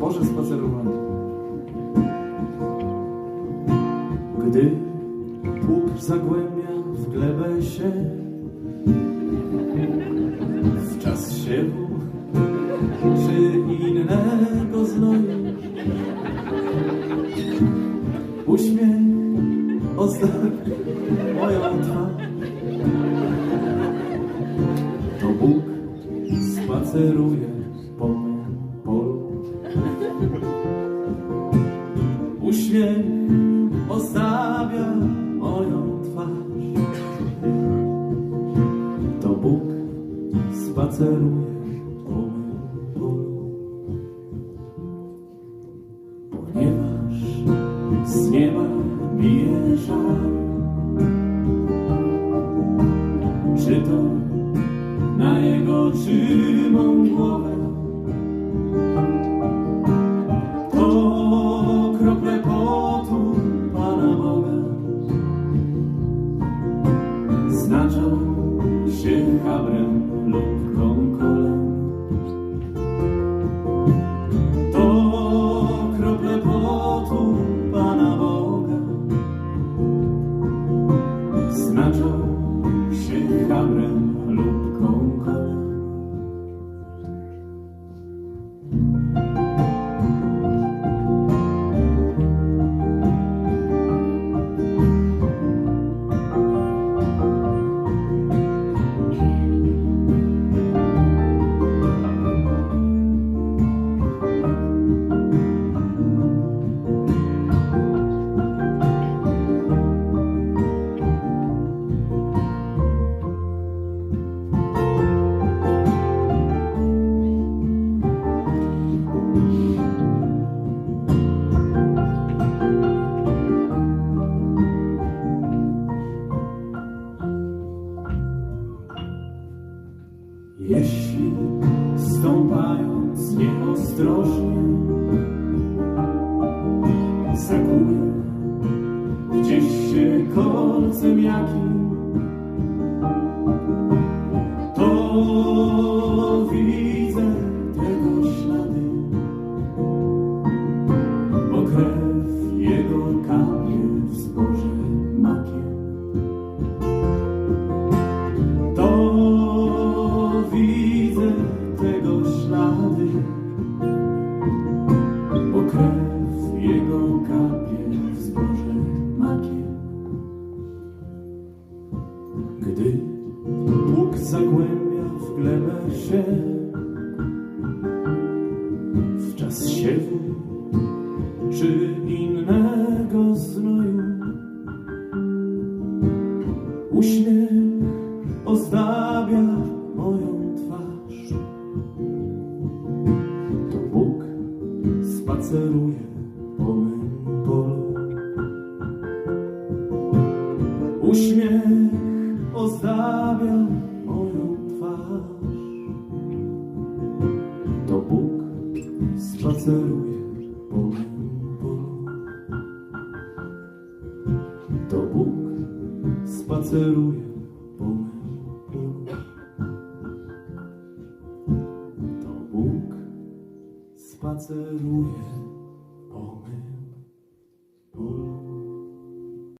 Boże spacerowanie. Gdy pług zagłębia w glebę się, w czas siewu czy innego Ozdabia moją twarz. To Bóg spaceruje po mym polu. Ponieważ z nieba bije żar. Czy to na jego głowę? Jeśli stąpając nieostrożnie Zakuję gdzieś się kolcem jakim To widzę tego ślady Bo krew krew jego kapie w zboże makiem. Gdy Bóg zagłębia w glebę się, w czas siewu czy innego znoju, Uśmiech ozdabia spaceruje po mym polu. Uśmiech ozdabia moją twarz. To Bóg spaceruje po mym polu. To Bóg spaceruje spaceruję po mym